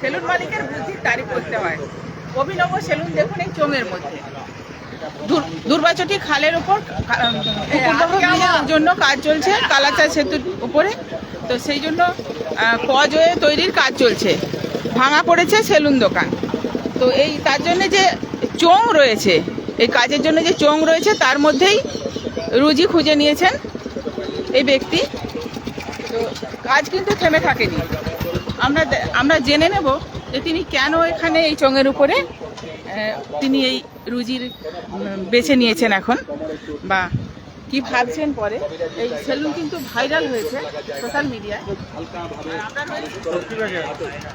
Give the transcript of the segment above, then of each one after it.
Salon মালিকের বুদ্ধির তারিফ করতে হয়। অভিনব সেলুন দেখুন এই চোঙের মধ্যে। দুর্বাচটি খালের উপর জন্য কাজ চলছে কালাচা সেতুর উপরে। তো সেই জন্য আহ, কজওয়ে তৈরির কাজ চলছে। ভাঙা পড়েছে সেলুন দোকান। তো এই তার জন্য যে চোং রয়েছে এই কাজের জন্য যে চোং রয়েছে তার মধ্যেই রুজি খুঁজে নিয়েছেন এই ব্যক্তি। তো কাজ কিন্তু থেমে থাকেনি। আমরা আমরা জেনে নেব যে তিনি কেন এখানে এই চোঙের উপরে তিনি এই রুজির বেছে নিয়েছেন এখন বা কি ভাবছেন পরে। এই সেলুন কিন্তু ভাইরাল হয়েছে সোশ্যাল মিডিয়ায়।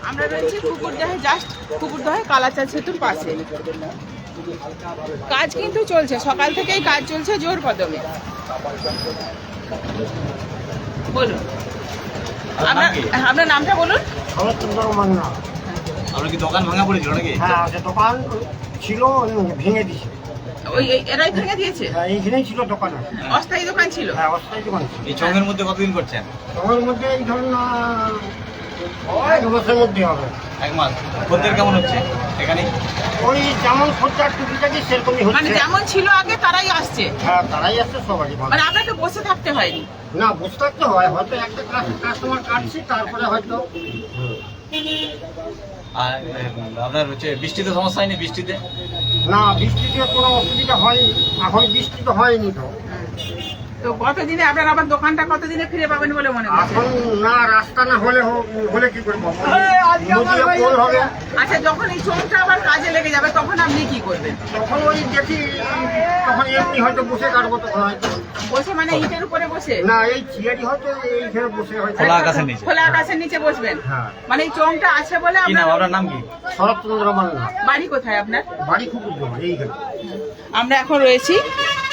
আমরা রয়েছি- কুকুরদহে জাস্ট, কুকুরদহে কালাচার সেতুর পাশে। কাজ কিন্তু চলছে, সকাল থেকেই কাজ চলছে জোর কদমে। বলুন। আপনার আপনার নামটা বলুন। শরৎচন্দ্র মান্না। আপনার কি দোকান ভাঙা পড়েছিল নাকি? হ্যাঁ যে দোকান ছিল ভেঙে দিছে ওই এই- এরাই ভেঙে দিয়েছে? হ্যাঁ এইখানেই ছিল দোকান আছে। অস্থায়ী দোকান ছিল? হ্যাঁ অস্থায়ী দোকান ছিল। এই চঙের মধ্যে কতদিন করছেন? তোমার মধ্যে এই ধরুন এক বছরের মধ্যে হবে। এক মাস। খদ্দের কেমন হচ্ছে এখানে? ওই যেমন টুকিটাকি সেরকমই মানে যেমন ছিল আগে তারাই আসছে। হ্যাঁ তারাই আসছে সবারই ভালো। মানে আপনাকে বসে থাকতে হয়নি। না বসে থাকতে হয়। হয়তো একটা কাস্টমার কাটছি তারপরে হয়তো। আর আপনার হচ্ছে বৃষ্টিতে সমস্যা হয়নি বৃষ্টিতে? না বৃষ্টিতে কোনো অসুবিধা হয়নি। এখন বৃষ্টি তো হয়নি তো। তো কতদিনে আপনার আবার দোকানটা কতদিনে ফিরে পাবেন বলে মনে এখন না রাস্তা না হলে কি করব? আচ্ছা যখন এই চোখটা আবার কাজে লেগে যাবে তখন আপনি কি করবেন? তখন ওই দেখি তখন এমনি হয়তো বসে কাটবো তখন হয়তো। বসে মানে ইটের উপরে বসে? না এই চেয়ারই হয়তো এইখানে বসে হয়তো। খোলা আকাশের নিচে। খোলা আকাশের নিচে বসবেন? হ্যাঁ। মানে এই চোংটা আছে বলে আপনার আপনার নাম কি? শরৎচন্দ্র মান্না। বাড়ি কোথায় আপনার? বাড়ি খুব এইখানে। আমরা এখন রয়েছি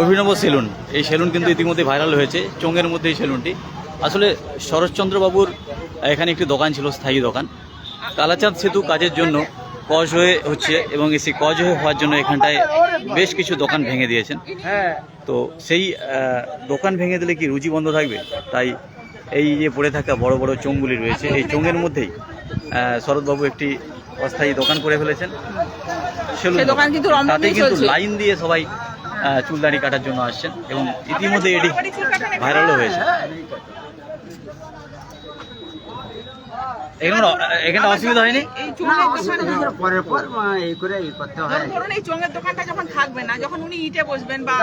অভিনব সেলুন। এই সেলুন কিন্তু ইতিমধ্যে ভাইরাল হয়েছে। চোঙের মধ্যে এই সেলুনটি। আসলে শরৎচন্দ্রবাবুর এখানে একটি দোকান ছিল স্থায়ী দোকান। কালাচাঁদ সেতু কাজের জন্য কজ হয়ে হচ্ছে এবং সেই কজ হয়ে হওয়ার জন্য এখানটায় বেশ কিছু দোকান ভেঙে দিয়েছেন। তো সেই দোকান ভেঙে দিলে কি রুজি বন্ধ থাকবে? তাই এই যে পড়ে থাকা বড় বড় চোঙগুলি রয়েছে এই চোঙের মধ্যেই শরৎবাবু একটি অস্থায়ী দোকান করে ফেলেছেন। সেলুন দোকান কিন্তু তাতে কিন্তু লাইন দিয়ে সবাই চুলদাড়ি কাটার জন্য আসছেন এবং ইতিমধ্যে এটি ভাইরালও হয়েছে। এখানে এখানে অসুবিধা হয়নি? পরের পর এই করে এই করতে ধরুন এই চোঙের দোকানটা যখন থাকবে না যখন উনি ইটে বসবেন বা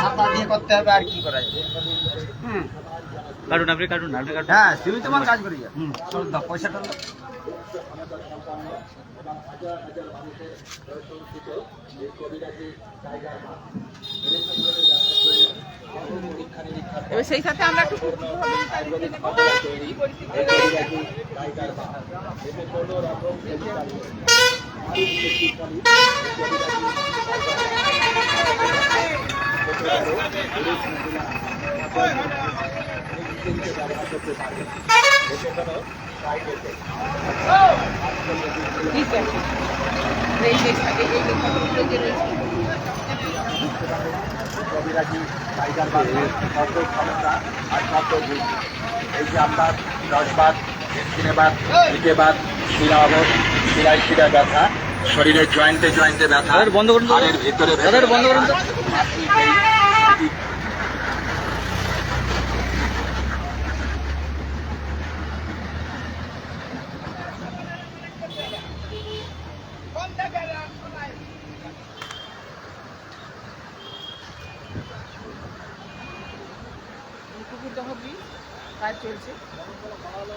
ছাতা দিয়ে করতে হবে আর কি করা যাবে? হুম কাটুন আপনি কাটুন আপনি কাটুন। হ্যাঁ তুমি তোমার কাজ করি হুম। চল দাও পয়সাটা দাও। এবার সেই সাথে আমরা একটু পরিস্থিতি ঠিক আছে এই যে সিনেবাদ ইটেবাদ শিরাবত শিরায় শিরা ব্যথা শরীরের জয়েন্টে জয়েন্টে ব্যথা বন্ধ করুন ভিতরে বন্ধ করুন তো। কুকুরদহ ব্রিজ কাজ চলছে